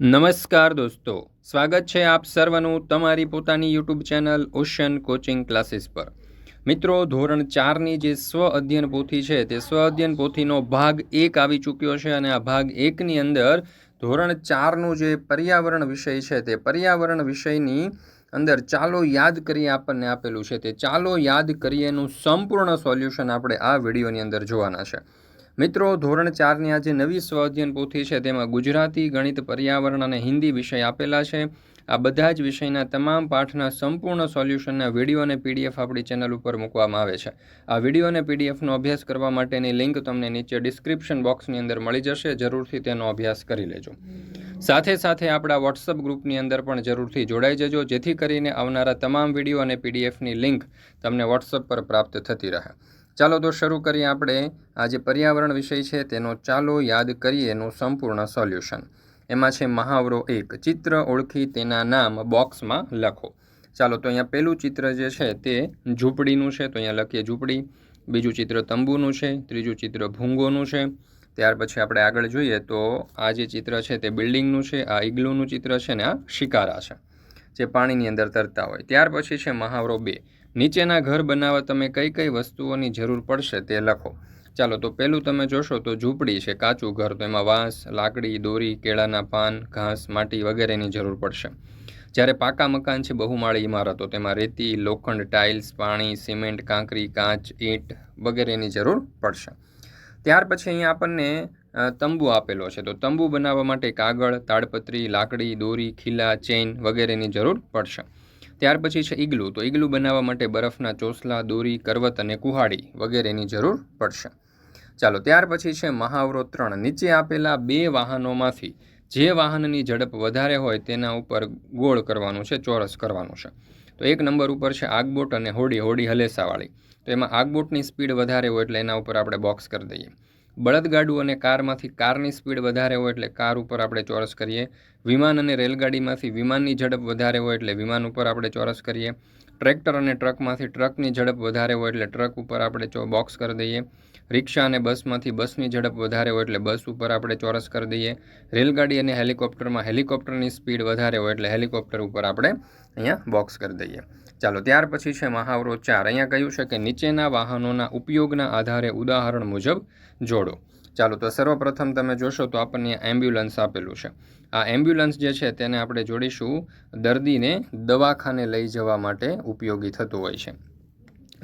નમસ્કાર દોસ્તો, સ્વાગત છે આપ સર્વનું તમારી પોતાની YouTube channel ocean coaching classes પર. મિત્રો, ધોરણ ચારની જે સ્વ અધ્યયન પોથી છે, તે સ્વ અધ્યયન પોથીનો ભાગ એક આવી ચૂક્યો છે અને આ ભાગ એકની અંદર ધોરણ ચારનું જે પર્યાવરણ વિષય છે, તે પર્યાવરણ વિષયની અંદર ચાલો યાદ કરીએ આપણને આપેલું છે. તે ચાલો યાદ કરીએનું સંપૂર્ણ સોલ્યુશન આપણે આ વિડીયોની અંદર જોવાના છે. મિત્રો, ધોરણ ચારની આ જે નવી સ્વાધ્યન પોથી છે. તેમાં ગુજરાતી, ગણિત, પર્યાવરણ અને હિન્દી વિષય આપેલા છે. આ બધા જ વિષયના તમામ પાઠના સંપૂર્ણ સોલ્યુશનના વીડિયો અને પીડીએફ આપણી ચેનલ ઉપર મૂકવામાં આવે છે. આ વીડિયો અને પીડીએફનો અભ્યાસ કરવા માટેની લિંક તમને નીચે ડિસ્ક્રિપ્શન બોક્સની અંદર મળી જશે. જરૂરથી તેનો અભ્યાસ કરી લેજો. સાથે સાથે આપણા વોટ્સઅપ ગ્રુપની અંદર પણ જરૂરથી જોડાઈ જજો, જેથી કરીને આવનારા તમામ વીડિયો અને પીડીએફની લિંક તમને વોટ્સઅપ પર પ્રાપ્ત થતી રહે. ચાલો તો શરૂ કરીએ આપણે. આ જે પર્યાવરણ વિષય છે તેનો ચાલો યાદ કરીએ એનું સંપૂર્ણ સોલ્યુશન. એમાં છે મહાવરો એક. ચિત્ર ઓળખી તેના નામ બોક્સમાં લખો. ચાલો તો અહીંયા પહેલું ચિત્ર જે છે તે ઝૂંપડીનું છે, તો અહીંયા લખીએ ઝૂંપડી. બીજું ચિત્ર તંબુનું છે, ત્રીજું ચિત્ર ભૂંગોનું છે. ત્યાર પછી આપણે આગળ જોઈએ તો આ જે ચિત્ર છે તે બિલ્ડિંગનું છે, આ ઇગ્લુનું ચિત્ર છે ને આ શિકારા છે, જે પાણીની અંદર તરતા હોય. ત્યાર પછી છે મહાવરો બે. નીચેના ઘર બનાવવા તમે કઈ કઈ વસ્તુઓની જરૂર પડશે તે લખો. ચાલો, તો પહેલું તમે જોશો તો ઝૂંપડી છે, કાચું ઘર, તો એમાં વાંસ, લાકડી, દોરી, કેળાના પાન, ઘાસ, માટી વગેરેની જરૂર પડશે. જ્યારે પાકા મકાન છે, બહુમાળી ઇમારતો, તેમાં રેતી, લોખંડ, ટાઇલ્સ, પાણી, સિમેન્ટ, કાંકરી, કાચ, ઈંટ વગેરેની જરૂર પડશે. ત્યાર પછી અહીંયા આપણને તંબુ આપેલો છે, તો તંબુ બનાવવા માટે કાગળ, તાડપત્રી, લાકડી, દોરી, ખીલા, ચેઇન વગેરેની જરૂર પડશે. ત્યાર પછી છે ઈગલું. તો ઈગલું બનાવવા માટે બરફના ચોસલા, દોરી, કરવત અને કુહાડી વગેરેની જરૂર પડશે. ચાલો, ત્યાર પછી છે મહાવરો ત્રણ. નીચે આપેલા બે વાહનોમાંથી જે વાહનની ઝડપ વધારે હોય તેના ઉપર ગોળ કરવાનું છે, ચોરસ કરવાનું છે. તો એક નંબર ઉપર છે આગબોટ અને હોડી. હોડી હલેસાવાળી. તો એમાં આગબોટની સ્પીડ વધારે હોય એટલે એના ઉપર આપણે બોક્સ કરી દઈએ. બળદગાડું અને કારમાંથી કારની સ્પીડ વધારે હોય એટલે કાર ઉપર આપણે ચોરસ કરીએ. વિમાન અને રેલગાડીમાંથી વિમાનની ઝડપ વધારે હોય એટલે વિમાન ઉપર આપણે ચોરસ કરીએ. ટ્રેક્ટર અને ટ્રકમાંથી ટ્રકની ઝડપ વધારે હોય એટલે ટ્રક ઉપર આપણે ચો બોક્સ કરી દઈએ. રિક્ષા અને બસમાંથી બસની ઝડપ વધારે હોય એટલે બસ ઉપર આપણે ચોરસ કરી દઈએ. રેલગાડી અને હેલિકોપ્ટરમાં હેલિકોપ્ટરની સ્પીડ વધારે હોય એટલે હેલિકોપ્ટર ઉપર આપણે અહીંયા બોક્સ કરી દઈએ. ચાલો, ત્યાર પછી છે મહાવરો ચાર. અહીંયા કહ્યું છે કે નીચેના વાહનોના ઉપયોગના આધારે ઉદાહરણ મુજબ જોડો. ચાલો, તો સર્વપ્રથમ તમે જોશો તો આપણને એમ્બ્યુલન્સ આપેલું છે. આ એમ્બ્યુલન્સ જે છે તેને આપણે જોડીશું દર્દીને દવાખાને લઈ જવા માટે ઉપયોગી થતું હોય છે.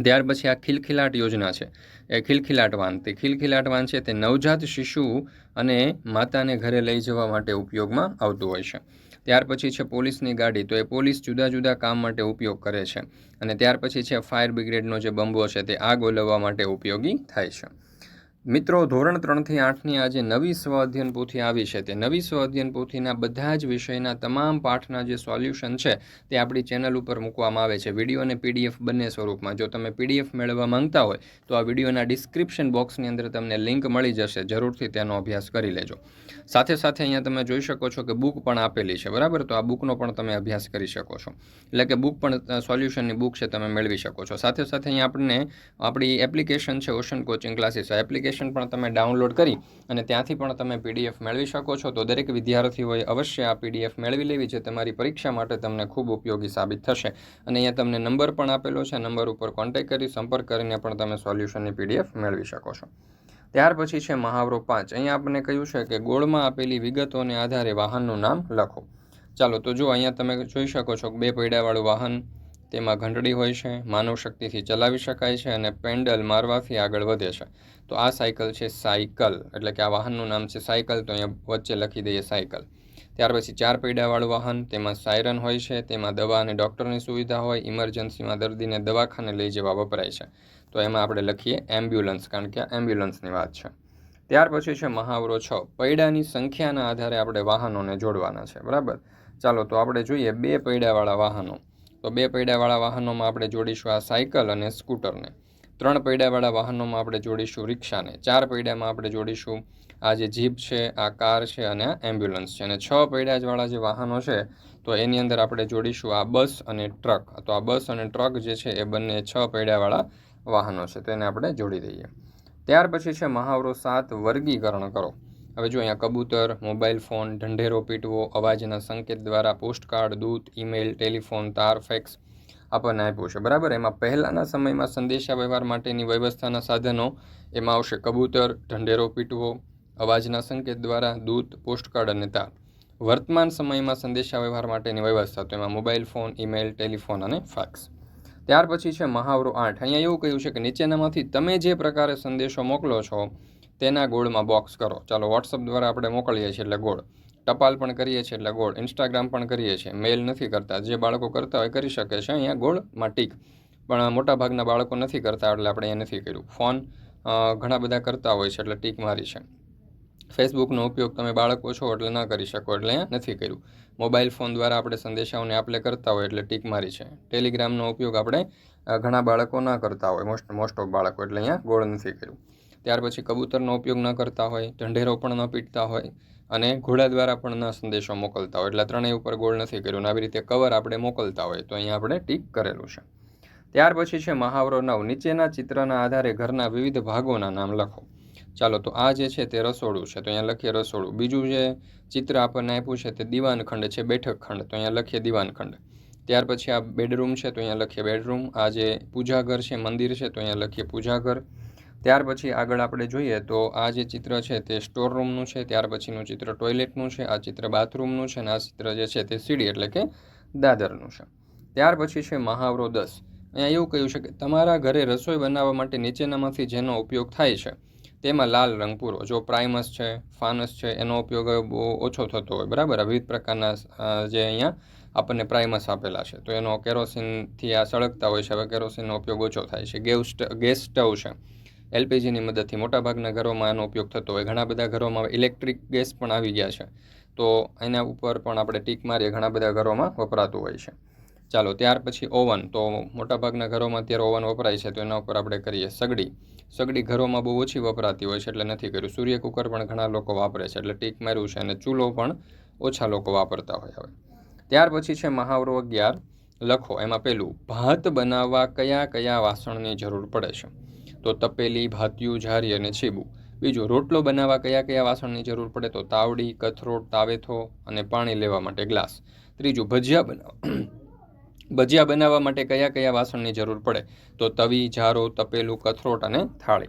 ત્યાર પછી આ ખિલખિલાટ યોજના છે. એ ખિલખિલાટ વાન. તે ખિલખિલાટ વાન છે તે નવજાત શિશુ અને માતાને ઘરે લઈ જવા માટે ઉપયોગમાં આવતું હોય છે. ત્યાર પછી છે પોલીસની ગાડી. તો એ પોલીસ જુદા જુદા કામ માટે ઉપયોગ કરે છે અને ત્યાર પછી છે ફાયર બ્રિગેડનો જે બંબો છે તે આગ ઓલવવા માટે ઉપયોગી થાય છે. મિત્રો, ધોરણ ત્રણથી આઠની આ જે નવી સ્વ અધ્યયન પોથી આવી છે. તે નવી સ્વ અધ્યયન પોથીના બધા જ વિષયના તમામ પાઠના જે સોલ્યુશન છે તે આપણી ચેનલ ઉપર મૂકવામાં આવે છે. વીડિયો અને પીડીએફ બંને સ્વરૂપમાં. જો તમે પીડીએફ મેળવવા માંગતા હોય, તો આ વિડીયોના ડિસ્ક્રિપ્શન બોક્સની અંદર તમને લિંક મળી જશે. જરૂરથી તેનો અભ્યાસ કરી લેજો. સાથે સાથે અહીંયા તમે જોઈ શકો છો કે બુક પણ આપેલી છે. બરાબર? તો આ બુકનો પણ તમે અભ્યાસ કરી શકો છો. એટલે કે બુક પણ સોલ્યુશનની બુક છે, તમે મેળવી શકો છો. સાથે સાથે અહીંયા આપણને આપણી એપ્લિકેશન છે, ઓશન કોચિંગ ક્લાસીસ. આ એપ્લિકેશન એપ્લિકેશન પણ તમે ડાઉનલોડ કરી અને ત્યાંથી પણ તમે પીડીએફ મેળવી શકો છો. તો દરેક વિદ્યાર્થીઓએ અવશ્ય આ પીડીએફ મેળવી લેવી છે તમારી પરીક્ષા માટે તમને ખૂબ ઉપયોગી સાબિત થશે. અને અહીંયા તમને નંબર પણ આપેલો છે. નંબર ઉપર કોન્ટેક્ટ કરી, સંપર્ક કરીને પણ તમે સોલ્યુશનની પીડીએફ મેળવી શકો છો. ત્યાર પછી છે મહાવરો પાંચ. અહીંયા આપણને કહ્યું છે કે ગોળમાં આપેલી વિગતોને આધારે વાહનનું નામ લખો. ચાલો, તો જો અહીંયા તમે જોઈ શકો છો બે પૈડાવાળું વાહન તેમાં ઘંટડી હોય છે, માનવ શક્તિથી ચલાવી શકાય છે અને પેન્ડલ મારવાથી આગળ વધે છે. તો આ સાયકલ છે સાયકલ, એટલે કે આ વાહનનું નામ છે સાયકલ, તો અહીંયા વચ્ચે લખી દઈએ સાયકલ. ત્યાર પછી ચાર પૈડાવાળું વાહન, તેમાં સાયરન હોય છે, તેમાં દવા અને ડૉક્ટરની સુવિધા હોય, ઇમરજન્સીમાં દર્દીને દવાખાને લઈ જવા વપરાય છે. તો એમાં આપણે લખીએ એમ્બ્યુલન્સ, કારણ કે આ એમ્બ્યુલન્સની વાત છે. ત્યાર પછી છે મહાવરો છ. પૈડાની સંખ્યાના આધારે આપણે વાહનોને જોડવાના છે, બરાબર? ચાલો, તો આપણે જોઈએ બે પૈડાવાળા વાહનો. તો બે પૈડાવાળા વાહનોમાં આપણે જોડીશું આ સાયકલ અને સ્કૂટરને. ત્રણ પૈડાવાળા વાહનોમાં આપણે જોડીશું રિક્ષાને. ચાર પૈડામાં આપણે જોડીશું આ જે જીપ છે, આ કાર છે અને આ એમ્બ્યુલન્સ છે. અને છ પૈડાજવાળા જે વાહનો છે, તો એની અંદર આપણે જોડીશું આ બસ અને ટ્રક. તો આ બસ અને ટ્રક જે છે, એ બંને છ પૈડાવાળા વાહનો છે. તેને આપણે જોડી દઈએ. ત્યાર પછી છે, મહાવરો સાત વર્ગીકરણ કરો. હવે જો અહીંયા કબૂતર, મોબાઈલ ફોન, ઢંઢેરો પીટવો, અવાજના સંકેત દ્વારા પોસ્ટકાર્ડ, દૂત, ઈમેલ, ટેલિફોન, તાર, ફેક્સ આપણને આપ્યું છે. બરાબર? એમાં પહેલાંના સમયમાં સંદેશા વ્યવહાર માટેની વ્યવસ્થાના સાધનો, એમાં આવશે કબૂતર, ઢંઢેરો પીટવો, અવાજના સંકેત દ્વારા દૂત, પોસ્ટકાર્ડ અને તાર. વર્તમાન સમયમાં સંદેશા વ્યવહાર માટેની વ્યવસ્થા, તો એમાં મોબાઈલ ફોન, ઈમેલ, ટેલિફોન અને ફેક્સ. ત્યાર પછી છે મહાવરો આઠ. અહીંયા એવું કહ્યું છે કે નીચેનામાંથી તમે જે પ્રકારે સંદેશો મોકલો છો તેના ગોળમાં બોક્સ કરો. ચાલો વોટ્સઅપ દ્વારા આપણે મોકલીએ છીએ એટલે ગોળ. ટપાલ પણ કરીએ છીએ એટલે ગોળ. ઇન્સ્ટાગ્રામ પણ કરીએ છીએ. મેલ નથી કરતા. જે બાળકો કરતા હોય કરી શકે છે. અહીંયા ગોળમાં ટીક. પણ મોટાભાગના બાળકો નથી કરતા એટલે આપણે અહીંયા નથી કર્યું. ફોન ઘણા બધા કરતા હોય છે એટલે ટીક મારી છે. ફેસબુકનો ઉપયોગ તમે બાળકો છો એટલે ન કરી શકો એટલે અહીંયા નથી કર્યું. મોબાઈલ ફોન દ્વારા આપણે સંદેશાઓને આપલે કરતા હોય એટલે ટીક મારી છે. ટેલિગ્રામનો ઉપયોગ આપણે ઘણા બાળકો ન કરતા હોય. મોસ્ટ મોસ્ટ ઓફ બાળકો એટલે અહીંયા ગોળ નથી કર્યું. ત્યાર પછી કબૂતરનો ઉપયોગ ન કરતા હોય, ઢંઢેરો પણ ન પીટતા હોય અને ઘોડા દ્વારા પણ ન સંદેશો મોકલતા હોય. એટલે ત્રણેય ઉપર ગોળ નથી કર્યું. આવી રીતે કવર આપણે મોકલતા હોય તો અહીંયા આપણે ટીક કરેલું છે. ત્યાર પછી છે મહાવરો નવ. નીચેના ચિત્રના આધારે ઘરના વિવિધ ભાગોના નામ લખો. ચાલો, તો આ જે છે તે રસોડું છે. તો અહીંયા લખીએ રસોડું. બીજું જે ચિત્ર આપણને આપ્યું છે તે દીવાનખંડ છે, બેઠક ખંડ. તો અહીંયા લખીએ દીવાનખંડ. ત્યાર પછી આ બેડરૂમ છે તો અહીંયા લખીએ બેડરૂમ. આ જે પૂજાઘર છે, મંદિર છે તો અહીંયા લખીએ પૂજાઘર. ત્યાર પછી આગળ આપણે જોઈએ તો આ જે ચિત્ર છે તે સ્ટોર રૂમનું છે, ત્યાર પછીનું ચિત્ર ટોયલેટનું છે, આ ચિત્ર બાથરૂમનું છે અને આ ચિત્ર જે છે તે સીડી એટલે કે દાદરનું છે. ત્યાર પછી છે મહાવરો દસ. અહીંયા એવું કહ્યું છે કે તમારા ઘરે રસોઈ બનાવવા માટે નીચેનામાંથી જેનો ઉપયોગ થાય છે, તેમાં લાલ રંગ પૂરો. જો પ્રાઇમસ છે, ફાનસ છે, એનો ઉપયોગ બહુ ઓછો થતો હોય, બરાબર? આ વિવિધ પ્રકારના જે અહીંયા આપણને પ્રાઇમસ આપેલા છે. તો એનો કેરોસીનથી આ સળગતા હોય છે, હવે કેરોસીનનો ઉપયોગ ઓછો થાય છે. ગેસ ગેસ સ્ટવ છે. એલપીજીની મદદથી મોટાભાગના ઘરોમાં આનો ઉપયોગ થતો હોય. ઘણા બધા ઘરોમાં ઇલેક્ટ્રિક ગેસ પણ આવી ગયા છે. તો એના ઉપર પણ આપણે ટીક મારીએ, ઘણા બધા ઘરોમાં વપરાતું હોય છે. ચાલો, ત્યાર પછી ઓવન. તો મોટાભાગના ઘરોમાં અત્યારે ઓવન વપરાય છે, તો એના ઉપર આપણે કરીએ સગડી. સગડી ઘરોમાં બહુ ઓછી વપરાતી હોય છે, એટલે નથી કર્યું. સૂર્ય કુકર પણ ઘણા લોકો વાપરે છે, એટલે ટીક માર્યું છે અને ચૂલો પણ ઓછા લોકો વાપરતા હોય હવે. ત્યાર પછી છે મહાવરો અગિયાર. લખો, એમાં પેલું, ભાત બનાવવા કયા કયા વાસણની જરૂર પડે છે? તો તપેલી, ભાતિયું, ઝારી અને છીબું. બીજું, રોટલો બનાવવા કયા કયા વાસણની જરૂર પડે તો તાવડી, કથરોટ, તાવેથો અને પાણી લેવા માટે ગ્લાસ. ત્રીજું, ભજીયા બનાવ. ભજીયા બનાવવા માટે કયા કયા વાસણની જરૂર પડે તો તવી, ઝારો, તપેલું, કથરોટ અને થાળી.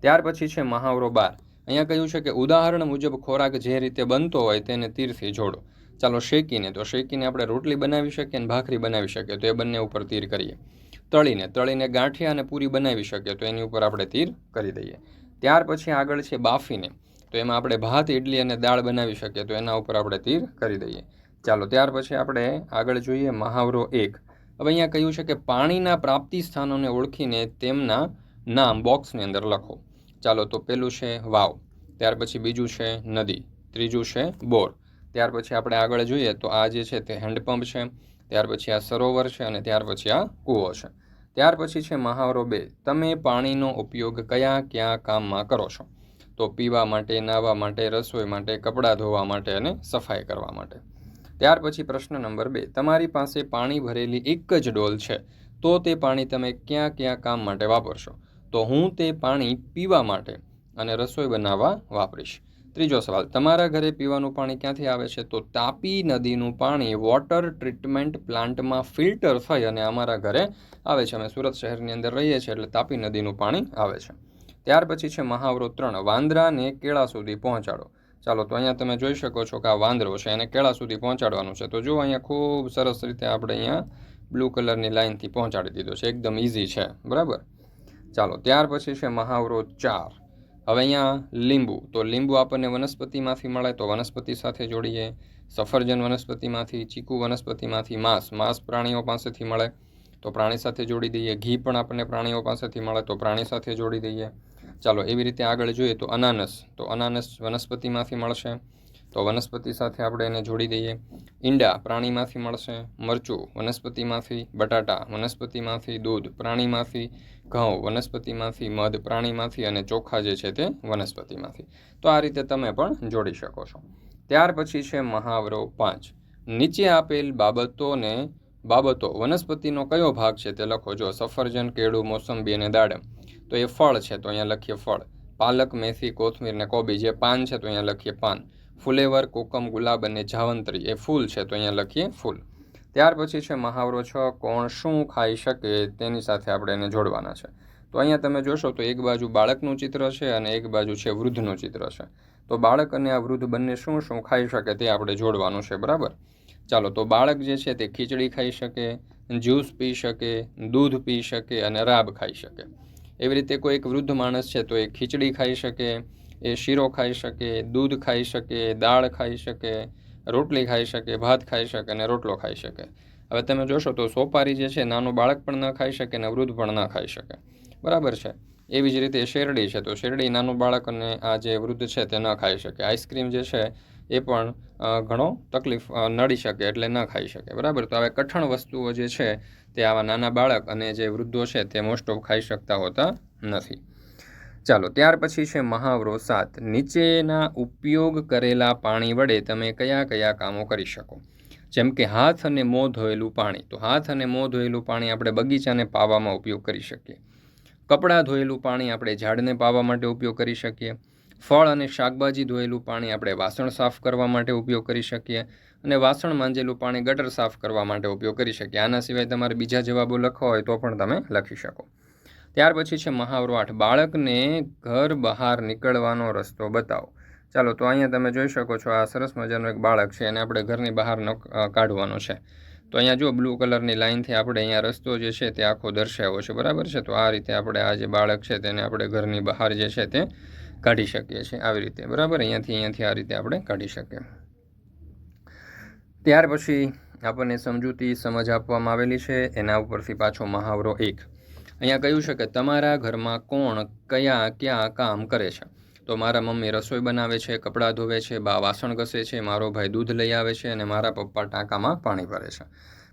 ત્યાર પછી છે મહાવરો બાર. અહીંયા કહ્યું છે કે ઉદાહરણ મુજબ ખોરાક જે રીતે બનતો હોય તેને તીરથી જોડો. ચાલો શેકીને, તો શેકીને આપણે રોટલી બનાવી શકીએ અને ભાખરી બનાવી શકીએ. તો એ બંને ઉપર તીર કરીએ. તળીને તળીને ગાંઠિયા અને પૂરી બનાવી શકીએ. તો એની ઉપર આપણે તીર કરી દઈએ. ત્યાર પછી આગળ છે બાફીને, તો એમાં આપણે ભાત ઇડલી અને દાળ બનાવી શકીએ. તો એના ઉપર આપણે તીર કરી દઈએ. ચાલો, ત્યાર પછી આપણે આગળ જોઈએ મહાવરો એક. હવે અહીંયા કહ્યું છે કે પાણીના પ્રાપ્તિ સ્થાનોને ઓળખીને તેમના નામ બોક્સની અંદર લખો. ચાલો, તો પેલું છે વાવ. ત્યાર પછી બીજું છે નદી. ત્રીજું છે બોર. ત્યાર પછી આપણે આગળ જોઈએ તો આ જે છે તે હેન્ડપંપ છે. ત્યાર પછી આ સરોવર છે અને ત્યાર પછી આ કૂવો છે. ત્યાર પછી છે મહાવરો બે. તમે પાણીનો ઉપયોગ કયા કયા કામમાં કરો છો? તો પીવા માટે, નાહવા માટે, રસોઈ માટે, કપડાં ધોવા માટે અને સફાઈ કરવા માટે. ત્યાર પછી પ્રશ્ન નંબર બે. તમારી પાસે પાણી ભરેલી એક જ ડોલ છે. તો તે પાણી તમે ક્યાં ક્યાં કામ માટે વાપરશો? તો હું તે પાણી પીવા માટે અને રસોઈ બનાવવા વાપરીશ. ત્રીજો સવાલ, તમારા ઘરે પીવાનું પાણી ક્યાંથી આવે છે? તો તાપી નદીનું પાણી વોટર ટ્રીટમેન્ટ પ્લાન્ટમાં ફિલ્ટર થઈ અને અમારા ઘરે આવે છે અમે સુરત શહેરની અંદર રહીએ છીએ એટલે તાપી નદીનું પાણી આવે છે. ત્યાર પછી છે મહાવરો ત્રણ, વાંદરાને કેળા સુધી પહોંચાડો. ચાલો, તો અહીંયા તમે જોઈ શકો છો કે આ વાંદરો છે, એને કેળા સુધી પહોંચાડવાનું છે. તો જો અહીંયા ખૂબ સરસ રીતે આપણે અહીંયા બ્લુ કલરની લાઇનથી પહોંચાડી દીધો છે. એકદમ ઇઝી છે. બરાબર? ચાલો, ત્યાર પછી છે મહાવરો ચાર. હવે અહીંયા લીંબુ. તો લીંબુ આપણને વનસ્પતિમાંથી મળે તો વનસ્પતિ સાથે જોડીએ. સફરજન વનસ્પતિમાંથી, ચીકુ વનસ્પતિમાંથી, માંસ. માંસ પ્રાણીઓ પાસેથી મળે તો પ્રાણી સાથે જોડી દઈએ. ઘી પણ આપણને પ્રાણીઓ પાસેથી મળે તો પ્રાણી સાથે જોડી દઈએ. ચાલો, એવી રીતે આગળ જોઈએ તો અનાનસ. તો અનાનસ વનસ્પતિમાંથી મળશે. તો વનસ્પતિ સાથે આપણે એને જોડી દઈએ. ઈંડા પ્રાણીમાંથી મળશે, મરચું વનસ્પતિમાંથી બટાટા, વનસ્પતિમાંથી દૂધ પ્રાણીમાંથી ઘઉં, વનસ્પતિમાંથી મધ પ્રાણીમાંથી અને ચોખા જે છે તે વનસ્પતિમાંથી. તો આ રીતે તમે પણ જોડી શકો છો. ત્યાર પછી છે મહાવરો પાંચ. નીચે આપેલ બાબતોને, બાબતો, વનસ્પતિનો કયો ભાગ છે તે લખો. જો સફરજન, કેળું, મોસંબી અને દાડમ, તો એ ફળ છે તો અહીંયા લખીએ ફળ. પાલક, મેથી, કોથમીર ને કોબી જે પાન છે તો અહીંયા લખીએ પાન. ફુલેવર, કોકમ, ગુલાબ અને જાવંત્રી. એ ફૂલ છે, તો અહીંયા લખીએ ફૂલ. ત્યાર પછી છે મહાવરો છ, કોણ શું ખાઈ શકે તેની સાથે આપણે એને જોડવાના છે. તો અહીંયા તમે જોશો તો એક બાજુ બાળકનું ચિત્ર છે અને એક બાજુ છે વૃદ્ધનું ચિત્ર છે. તો બાળક અને આ વૃદ્ધ બંને શું શું ખાઈ શકે તે આપણે જોડવાનું છે, બરાબર? ચાલો, તો બાળક જે છે તે ખીચડી ખાઈ શકે, જ્યુસ પી શકે, દૂધ પી શકે અને રાબ ખાઈ શકે. એવી રીતે કોઈ એક વૃદ્ધ માણસ છે તો એ ખીચડી ખાઈ શકે એ શીરો ખાઈ શકે, દૂધ ખાઈ શકે, દાળ ખાઈ શકે, રોટલી ખાઈ શકે, ભાત ખાઈ શકે અને રોટલો ખાઈ શકે. હવે તમે જોશો તો સોપારી જે છે, નાનું બાળક પણ ન ખાઈ શકે અને વૃદ્ધ પણ ન ખાઈ શકે. બરાબર છે? એવી જ રીતે શેરડી છે, તો શેરડી નાનું બાળક અને આ જે વૃદ્ધ છે તે ન ખાઈ શકે. આઈસ્ક્રીમ જે છે, એ પણ ઘણો તકલીફ નડી શકે એટલે ન ખાઈ શકે. બરાબર? તો હવે કઠણ વસ્તુઓ જે છે તે આવા નાના બાળક અને જે વૃદ્ધો છે તે મોસ્ટ ઓફ ખાઈ શકતા હોતા નથી. ચાલો, ત્યાર પછી છે મહાવરો સાત. નીચેના ઉપયોગ કરેલા પાણી વડે તમે કયા કયા કામો કરી શકો? જેમ કે હાથ અને મોં ધોયેલું પાણી. તો હાથ અને મોં ધોયેલું પાણી આપણે બગીચાને પાવામાં ઉપયોગ કરી શકીએ. કપડાં ધોયેલું પાણી આપણે ઝાડને પાવા માટે ઉપયોગ કરી શકીએ. ફળ અને શાકભાજી ધોયેલું પાણી આપણે વાસણ સાફ કરવા માટે ઉપયોગ કરી શકીએ. અને વાસણ માંજેલું પાણી ગટર સાફ કરવા માટે ઉપયોગ કરી શકીએ. આના સિવાય તમારે બીજા જવાબો લખવા હોય તો પણ તમે લખી શકો. ત્યાર પછી છે મહાવરો આઠ. બાળકને ઘર બહાર નીકળવાનો રસ્તો બતાવો. ચાલો, તો અહીંયા તમે જોઈ શકો છો આ સરસ મજાનો એક બાળક છે એને આપણે ઘરની બહાર ન કાઢવાનો છે. તો અહીંયા જો બ્લુ કલરની લાઇનથી આપણે અહીંયા રસ્તો જે છે તે આખો દર્શાવ્યો છે. બરાબર છે? તો આ રીતે આપણે આ જે બાળક છે તેને આપણે ઘરની બહાર જે છે તે કાઢી શકીએ છીએ આવી રીતે. બરાબર? અહીંયાથી અહીંયાથી આ રીતે આપણે કાઢી શકીએ. ત્યાર પછી આપણને સમજૂતી સમજ આપવામાં આવેલી છે. એના ઉપરથી પાછો મહાવરો એક. અહીંયા કહ્યું છે કે તમારા ઘરમાં કોણ કયા ક્યાં કામ કરે છે? તો મારા મમ્મી રસોઈ બનાવે છે, કપડાં ધોવે છે, બા વાસણ ઘસે છે, મારો ભાઈ દૂધ લઈ આવે છે અને મારા પપ્પા ટાંકામાં પાણી ભરે છે.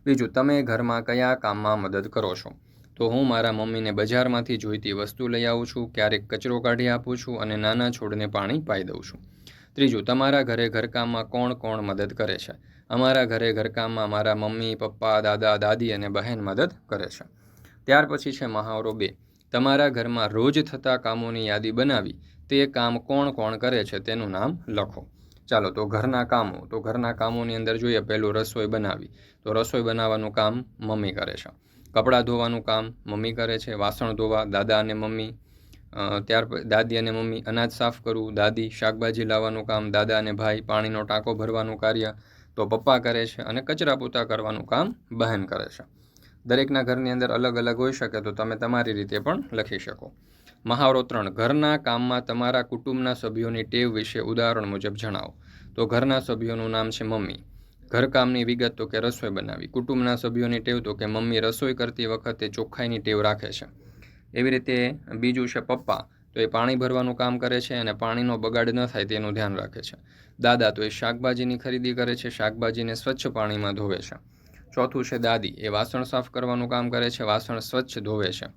બીજું, તમે ઘરમાં કયા કામમાં મદદ કરો છો? તો હું મારા મમ્મીને બજારમાંથી જોઈતી વસ્તુ લઈ આવું છું, ક્યારેક કચરો કાઢી આપું છું અને નાના છોડને પાણી પાઈ દઉં છું. ત્રીજું, તમારા ઘરે ઘરકામમાં કોણ કોણ મદદ કરે છે? અમારા ઘરે ઘરકામમાં મારા મમ્મી, પપ્પા, દાદા, દાદી અને બહેન મદદ કરે છે. ત્યાર પછી છે મહાવરો બે. તમારા ઘરમાં રોજ થતા કામોની યાદી બનાવી, તે કામ કોણ કોણ કરે છે તેનું નામ લખો. ચાલો, તો ઘરના કામો, તો ઘરના કામોની અંદર જોઈએ, પહેલું રસોઈ બનાવી. તો રસોઈ બનાવવાનું કામ મમ્મી કરે છે. કપડાં ધોવાનું કામ મમ્મી કરે છે. વાસણ ધોવા, દાદા અને મમ્મી. ત્યાર દાદી અને મમ્મી અનાજ સાફ કરવું, દાદી શાકભાજી લાવવાનું કામ, દાદા અને ભાઈ પાણીનો ટાંકો ભરવાનું કાર્ય. તો પપ્પા કરે છે અને કચરા પોતા કરવાનું કામ બહેન કરે છે. દરેકના ઘરની અંદર અલગ અલગ હોઈ શકે તો તમે તમારી રીતે પણ લખી શકો. મહાવરો ત્રણ, ઘરના કામમાં તમારા કુટુંબના સભ્યોની ટેવ વિશે ઉદાહરણ મુજબ જણાવો. તો ઘરના સભ્યોનું નામ છે મમ્મી. ઘરકામની વિગત તો કે રસોઈ બનાવી. કુટુંબના સભ્યોની ટેવ તો કે મમ્મી રસોઈ કરતી વખતે ચોખ્ખાઈની ટેવ રાખે છે. એવી રીતે બીજું છે પપ્પા. તો એ પાણી ભરવાનું કામ કરે છે અને પાણીનો બગાડ ન થાય તેનું ધ્યાન રાખે છે. દાદા તો એ શાકભાજીની ખરીદી કરે છે. શાકભાજીને સ્વચ્છ પાણીમાં ધોવે છે. ચોથું છે દાદી. એ વાસણ સાફ કરવાનું કામ કરે છે, વાસણ સ્વચ્છ ધોવે છે.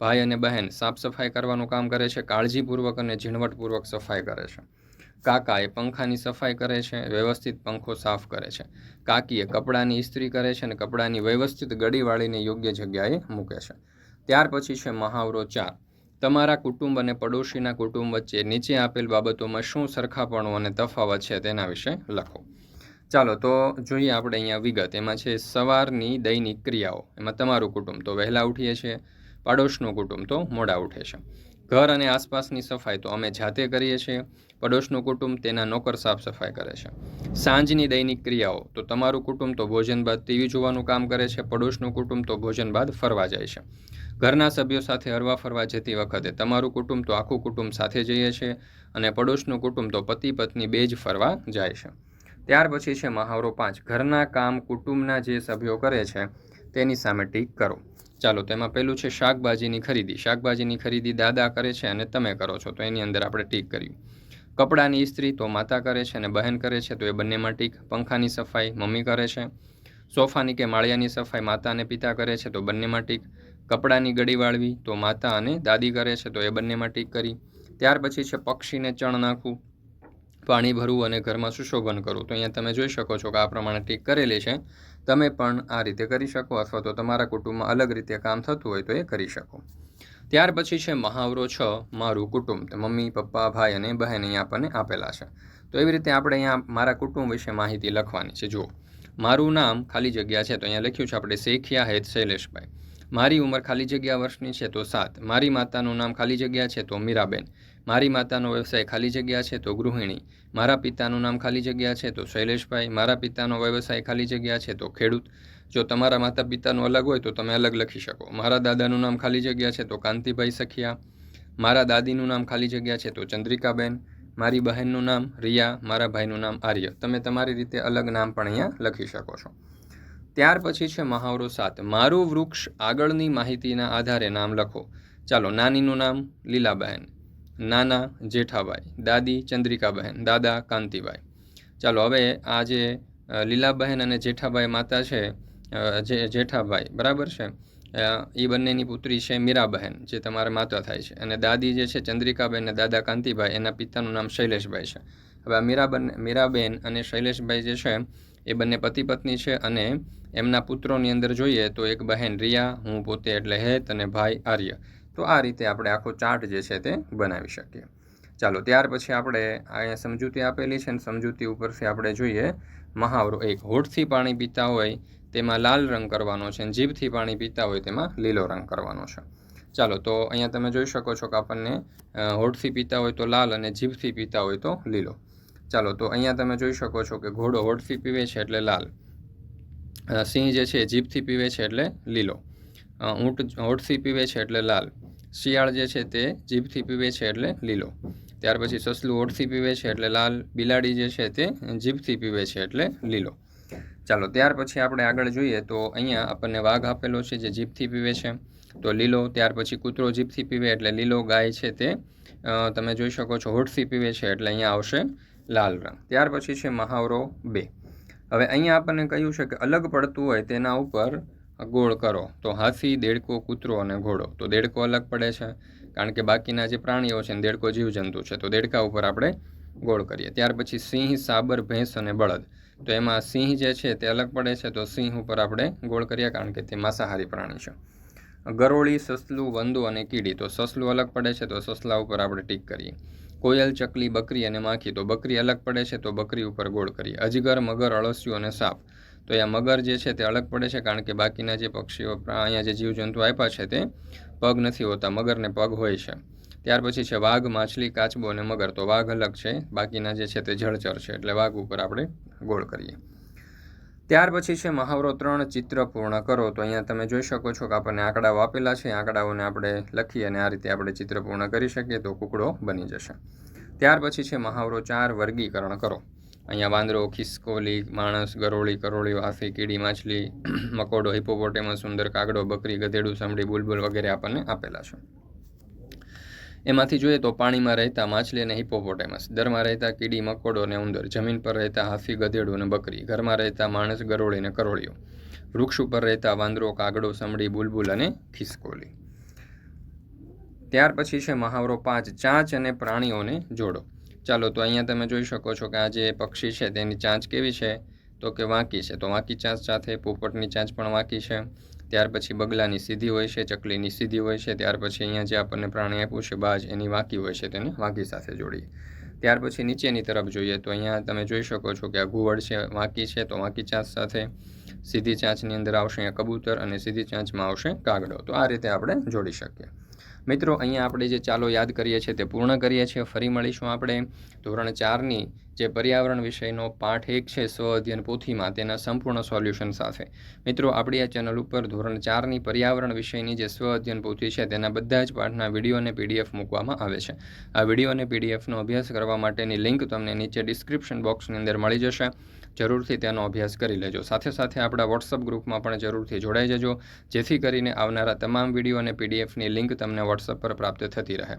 ભાઈ અને બહેન સાફ સફાઈ કરવાનું કામ કરે છે, કાળજીપૂર્વક અને ઝીણવટપૂર્વક સફાઈ કરે છે. કાકા એ પંખાની સફાઈ કરે છે, વ્યવસ્થિત પંખો સાફ કરે છે. કાકી એ કપડાની ઇસ્ત્રી કરે છે અને કપડાની વ્યવસ્થિત ગડી વાળીને યોગ્ય જગ્યાએ મૂકે છે. ત્યાર પછી છે મહાવરો ચાર. તમારા કુટુંબ અને પડોશીના કુટુંબ વચ્ચે નીચે આપેલ બાબતોમાં શું સરખાપણું અને તફાવત છે તેના વિશે લખો. ચાલો, તો જોઈએ આપણે અહીંયા વિગત. એમાં છે સવારની દૈનિક ક્રિયાઓ. એમાં તમારું કુટુંબ તો વહેલા ઉઠીએ છીએ પાડોશનું કુટુંબ તો મોડા ઉઠે છે. ઘર અને આસપાસની સફાઈ તો અમે જાતે કરીએ છીએ, પડોશનું કુટુંબ તેના નોકર સાફ સફાઈ કરે છે. સાંજની દૈનિક ક્રિયાઓ, તો તમારું કુટુંબ તો ભોજન બાદ ટીવી જોવાનું કામ કરે છે, પડોશનું કુટુંબ તો ભોજન બાદ ફરવા જાય છે. ઘરના સભ્યો સાથે હરવા ફરવા જતી વખતે તમારું કુટુંબ તો આખું કુટુંબ સાથે જઈએ છે અને પડોશનું કુટુંબ તો પતિ પત્ની બે જ ફરવા જાય છે. ત્યાર પછી છે મહાવરો પાંચ. ઘરના કામ કુટુંબના જે સભ્યો કરે છે, તેની સામે ટીક કરો. ચાલો, તેમાં પહેલું છે શાકભાજીની ખરીદી. શાકભાજીની ખરીદી દાદા કરે છે અને તમે કરો છો, તો એની અંદર આપણે ટીક કર્યું. કપડાની ઇસ્ત્રી તો માતા કરે છે અને બહેન કરે છે, તો એ બંનેમાં ટીક. પંખાની સફાઈ મમ્મી કરે છે. સોફાની કે માળિયાની સફાઈ માતા અને પિતા કરે છે, તો બંનેમાં ટીક. કપડાની ગળી વાળવી તો માતા અને દાદી કરે છે, તો એ બંનેમાં ટીક કરી. ત્યાર પછી છે પક્ષીને ચણ નાખવું. પાણી ભરવું અને ઘરમાં સુશોભન કરવું. તો અહીંયા તમે જોઈ શકો છો કે આ પ્રમાણે ટીક કરેલી છે. તમે પણ આ રીતે કરી શકો અથવા તો તમારા કુટુંબમાં અલગ રીતે કામ થતું હોય તો એ કરી શકો. ત્યાર પછી છે મહાવરો છ, મારું કુટુંબ. તો મમ્મી, પપ્પા, ભાઈ અને બહેન અહીંયા આપણને આપેલા છે. તો એવી રીતે આપણે અહીંયા મારા કુટુંબ વિશે માહિતી લખવાની છે. જુઓ. મારું નામ ખાલી જગ્યા છે તો અહીંયા લખ્યું છે આપણે શેખિયા હેત શૈલેષભાઈ. મારી ઉંમર ખાલી જગ્યા વર્ષની છે તો સાત. મારી માતાનું નામ ખાલી જગ્યા છે તો મીરાબેન. મારી માતાનો વ્યવસાય ખાલી જગ્યા છે તો ગૃહિણી. મારા પિતાનું નામ ખાલી જગ્યા છે તો શૈલેષભાઈ. મારા પિતાનો વ્યવસાય ખાલી જગ્યા છે તો ખેડૂત. જો તમારા માતા પિતાનું અલગ હોય તો તમે અલગ લખી શકો. મારા દાદાનું નામ ખાલી જગ્યા છે તો કાંતિભાઈ સખિયા. મારા દાદીનું નામ ખાલી જગ્યા છે તો ચંદ્રિકાબેન. મારી બહેનનું નામ રિયા, મારા ભાઈનું નામ આર્ય. તમે તમારી રીતે અલગ નામ પણ અહીંયા લખી શકો છો. ત્યાર પછી છે મહાવરો સાત. મારું વૃક્ષ આગળની માહિતીના આધારે નામ લખો. ચાલો, નાનીનું નામ લીલાબહેન. નાના જેઠાભાઈ દાદી ચંદ્રિકાબહેન, દાદા કાંતિભાઈ ચાલો, હવે આ જે લીલાબહેન અને જેઠાભાઈ માતા છે જે જેઠાભાઈ બરાબર છે? એ બંનેની પુત્રી છે મીરાબહેન, જે તમારા માતા થાય છે. અને દાદી જે છે ચંદ્રિકાબેન અને દાદા કાંતિભાઈ એના પિતાનું નામ શૈલેષભાઈ છે. હવે આ મીરાબન મીરાબેન અને શૈલેષભાઈ જે છે, એ બંને પતિ પત્ની છે અને એમના પુત્રોની અંદર જોઈએ તો એક બહેન રિયા, હું પોતે એટલે હેત અને ભાઈ આર્ય. તો આ રીતે આપણે આખો ચાર્ટ જે છે તે બનાવી શકીએ. ચાલો, ત્યાર પછી આપણે અહીંયા સમજૂતી આપેલી છે અને સમજૂતી ઉપરથી આપણે જોઈએ, મહાવરો એક હોઠથી પાણી પીતા હોય તેમાં લાલ રંગ કરવાનો છે અને જીભથી પાણી પીતા હોય તેમાં લીલો રંગ કરવાનો છે. ચાલો, તો અહીંયા તમે જોઈ શકો છો કે આપણને હોઠથી પીતા હોય તો લાલ અને જીભથી પીતા હોય તો લીલો. ચાલો, તો અહીંયા તમે જોઈ શકો છો કે ઘોડો હોઠથી પીવે છે એટલે લાલ. સિંહ જે છે જીભથી પીવે છે એટલે લીલો. ઊંટ હોઠથી પીવે છે એટલે લાલ. શિયાળ જે છે તે જીભથી પીવે છે એટલે લીલો. ત્યાર પછી સસલું હોઠથી પીવે છે એટલે લાલ. બિલાડી જે છે તે જીભથી પીવે છે એટલે લીલો. ચાલો, ત્યાર પછી આપણે આગળ જોઈએ તો અહીંયા આપણને વાઘ આપેલો છે જે જીભથી પીવે છે. તો લીલો, ત્યાર પછી કૂતરો જીભથી પીવે એટલે લીલો ગાય છે તે તમે જોઈ શકો છો હોઠથી પીવે છે એટલે અહીંયા આવશે લાલ રંગ. ત્યાર પછી છે મહાવરો બે. હવે અહીંયા આપણને કહ્યું છે કે અલગ પડતું હોય તેના ઉપર ગોળ કરો. તો હાથી, દેડકો, કૂતરો અને ઘોડો. તો દેડકો અલગ પડે છે, કારણ કે બાકીના જે પ્રાણીઓ છે દેડકો જીવજંતુ છે. તો દેડકા ઉપર આપણે ગોળ કરીએ. ત્યાર પછી સિંહ, સાબર, ભેંસ અને બળદ. તો એમાં સિંહ જે છે તે અલગ પડે છે. તો સિંહ ઉપર આપણે ગોળ કરીએ, કારણ કે તે માંસાહારી પ્રાણી છે. ગરોળી, સસલું, વંદુ અને કીડી. તો સસલું અલગ પડે છે. તો સસલા ઉપર આપણે ટીક કરીએ. કોયલ, ચકલી, બકરી અને માખી. તો બકરી અલગ પડે છે. તો બકરી ઉપર ગોળ કરીએ. અજગર, મગર, અળસિયું અને સાપ. તો અહીંયા મગર જે છે તે અલગ પડે છે કારણ કે બાકીના જે પક્ષીઓ અહીંયા જે જીવજંતુ આપ્યા છે તે પગ નથી હોતા, મગરને પગ હોય છે. ત્યાર પછી છે વાઘ, માછલી, કાચબો અને મગર. તો વાઘ અલગ છે, બાકીના જે છે તે જળચર છે. એટલે વાઘ ઉપર આપણે ગોળ કરીએ. ત્યાર પછી છે મહાવરો ત્રણ, ચિત્ર પૂર્ણ કરો. તો અહીંયા તમે જોઈ શકો છો કે આપણને આંકડાઓ આપેલા છે. આંકડાઓને આપણે લખી અને આ રીતે આપણે ચિત્ર પૂર્ણ કરી શકીએ તો કુકડો બની જશે. ત્યાર પછી છે મહાવરો ચાર, વર્ગીકરણ કરો. અહીંયા વાંદરો, ખિસકોલી, માણસ, ગરોળી કરોળીઓ હાથી કીડી, માછલી, મકોડો હિપોપોટેમસ સુંદર કાગડો, બકરી, ગધેડું, સાંભળી, બુલબુલ વગેરે આપણને આપેલા છે. એમાંથી જોઈએ તો પાણીમાં રહેતા માછલી અને હિપોપોટેમસ દરમાં રહેતા કીડી, મકોડો અને ઉંદર. જમીન પર રહેતા હાફી ગધેડું અને બકરી. ઘરમાં રહેતા માણસ, ગરોળી અને કરોળીઓ. વૃક્ષ ઉપર રહેતા વાંદરો, કાગડો સમડી બુલબુલ અને ખિસકોલી. ત્યાર પછી છે મહાવરો પાંચ. ચાંચ અને પ્રાણીઓને જોડો. ચાલો તો અહીંયા તમે જોઈ શકો છો કે આ જે પક્ષી છે તેની ચાંચ કેવી છે? તો કે વાંકી છે. તો વાંકી ચાંચ સાથે પોપટની ચાંચ પણ વાંકી છે. ત્યાર પછી બગલાની સીધી હોય છે, ચકલીની સીધી હોય છે. ત્યાર પછી અહીંયા જે આપણને પ્રાણી આપ્યું છે, બાજ, એની વાંકી હોય છે તેને વાંકી સાથે જોડીએ. ત્યાર પછી નીચેની તરફ જોઈએ તો અહીંયા તમે જોઈ શકો છો કે આ ઘુવડ છે, વાંકી છે. તો વાંકી ચાંચ સાથે સીધી ચાંચની અંદર આવશે અહીંયા કબૂતર અને સીધી ચાંચમાં આવશે કાગડો. તો આ રીતે આપણે જોડી શકીએ. મિત્રો, અહીંયા આપણે જે ચાલો યાદ કરીએ છીએ તે પૂર્ણ કરીએ છીએ. ફરી મળીશું આપણે ધોરણ ચારની જે પર્યાવરણ વિષયનો પાઠ એક છે, સ્વ અધ્યયન પોથીમાં તેના સંપૂર્ણ સોલ્યુશન સાથે. મિત્રો, આપણી આ ચેનલ ઉપર ધોરણ ચારની પર્યાવરણ વિષયની જે સ્વ અધ્યયન પોથી છે, તેના બધા જ પાઠના વીડિયો અને પીડીએફ મૂકવામાં આવે છે. આ વીડિયો અને પીડીએફનો અભ્યાસ કરવા માટેની લિંક તમને નીચે ડિસ્ક્રિપ્શન બોક્સની અંદર મળી જશે. જરૂરથી તેનો અભ્યાસ કરી લેજો. સાથે સાથે આપણા વોટ્સઅપ ગ્રુપમાં પણ જરૂરથી જોડાઈ જજો. જેથી કરીને આવનારા તમામ વીડિયો અને પીડીએફની લિંક તમને વોટ્સઅપ પર પ્રાપ્ત થતી રહે.